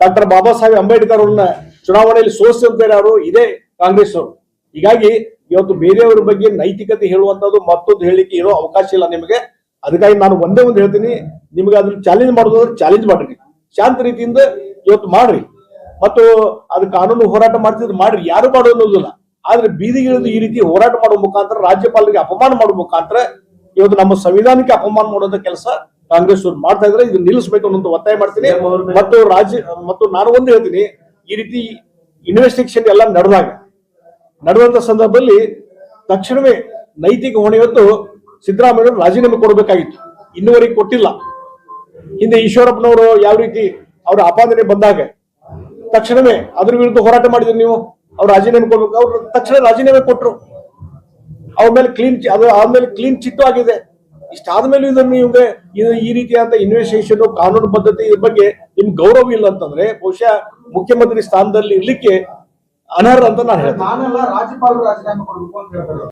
Doctor Baba Saheb Ambedkar ಅವ್ರನ್ನ ಚುನಾವಣೆಯಲ್ಲಿ ಸೋಲಿಸಿದಂತಾರೆ ಯಾರು ಇದೇ ಕಾಂಗ್ರೆಸ್ ಅವರು. ಹೀಗಾಗಿ ಇವತ್ತು ಬೇರೆಯವರ ಬಗ್ಗೆ ನೈತಿಕತೆ ಹೇಳುವಂತದ್ದು ಮತ್ತೊಂದು ಹೇಳಿಕೆ ಇರೋ ಅವಕಾಶ ಇಲ್ಲ ನಿಮಗೆ. ಅದಕ್ಕಾಗಿ ನಾನು ಒಂದೇ ಒಂದು ಹೇಳ್ತೀನಿ, ನಿಮ್ಗೆ ಅದನ್ನ ಚಾಲೆಂಜ್ ಮಾಡೋದಾದ್ರೆ ಚಾಲೆಂಜ್ ಮಾಡ್ರಿ. ಶಾಂತ ರೀತಿಯಿಂದ ಇವತ್ತು ಮಾಡ್ರಿ. ಮತ್ತು ಅದು ಕಾನೂನು ಹೋರಾಟ ಮಾಡ್ತಿದ್ರೆ ಮಾಡ್ರಿ. ಯಾರು ಮಾಡೋ ಅನ್ನೋದಿಲ್ಲ. ಆದ್ರೆ ಬೀದಿಗಿಳಿದು ಈ ರೀತಿ ಹೋರಾಟ ಮಾಡುವ ಮುಖಾಂತರ ರಾಜ್ಯಪಾಲರಿಗೆ ಅಪಮಾನ ಮಾಡುವ ಮುಖಾಂತರ ಇವತ್ತು ನಮ್ಮ ಸಂವಿಧಾನಕ್ಕೆ ಅಪಮಾನ ಮಾಡೋದ ಕೆಲಸ ಕಾಂಗ್ರೆಸ್ ಅವ್ರು ಮಾಡ್ತಾ ಇದ್ರೆ ಇದು ನಿಲ್ಲಿಸಬೇಕು ಅನ್ನೋ ಒತ್ತಾಯ ಮಾಡ್ತೀನಿ. ಮತ್ತು ರಾಜ್ಯ ಮತ್ತು ನಾನು ಒಂದು ಹೇಳ್ತೀನಿ ಈ ರೀತಿ ಇನ್ವೆಸ್ಟಿಗೇಷನ್ ಎಲ್ಲ ನಡೆದಾಗ ನಡೆದಂತ ಸಂದರ್ಭದಲ್ಲಿ ತಕ್ಷಣವೇ ನೈತಿಕ ಹೊಣೆ ಹೊತ್ತು ಸಿದ್ದರಾಮಯ್ಯ ರಾಜೀನಾಮೆ ಕೊಡಬೇಕಾಗಿತ್ತು. ಇನ್ನುವರೆಗೆ ಕೊಟ್ಟಿಲ್ಲ. ಹಿಂದೆ ಈಶ್ವರಪ್ಪನವರು ಯಾವ ರೀತಿ ಅವರ ಆಪಾದನೆ ಬಂದಾಗ ತಕ್ಷಣವೇ ಅದ್ರ ವಿರುದ್ಧ ಹೋರಾಟ ಮಾಡಿದ್ರಿ ನೀವು? ಅವ್ರು ರಾಜೀನಾಮೆ ಕೊಡ್ಬೇಕು. ಅವ್ರು ತಕ್ಷಣ ರಾಜೀನಾಮೆ ಕೊಟ್ಟರು ಅವ್ರ ಮೇಲೆ ಕ್ಲೀನ್ ಅದು ಆದ್ಮೇಲೆ ಕ್ಲೀನ್ ಚಿಟ್ಟು ಆಗಿದೆ. ಇಷ್ಟಾದ್ಮೇಲೆ ಇದನ್ನು ನಿಮಗೆ ಈ ರೀತಿಯಾದ ಇನ್ವೆಸ್ಟಿಗೇಷನ್ ಕಾನೂನು ಬದ್ಧತೆ ಇದ್ರ ಬಗ್ಗೆ ನಿಮ್ಗೆ ಗೌರವ ಇಲ್ಲ ಅಂತಂದ್ರೆ ಬಹುಶಃ ಮುಖ್ಯಮಂತ್ರಿ ಸ್ಥಾನದಲ್ಲಿ ಇರ್ಲಿಕ್ಕೆ ಅನರ್ಹ ಅಂತ ನಾನು ಹೇಳ್ತೇನೆ. ರಾಜ್ಯಪಾಲರು ರಾಜೀನಾಮೆ ಕೊಡಬೇಕು ಅಂತ ಹೇಳ್ತಾರೆ.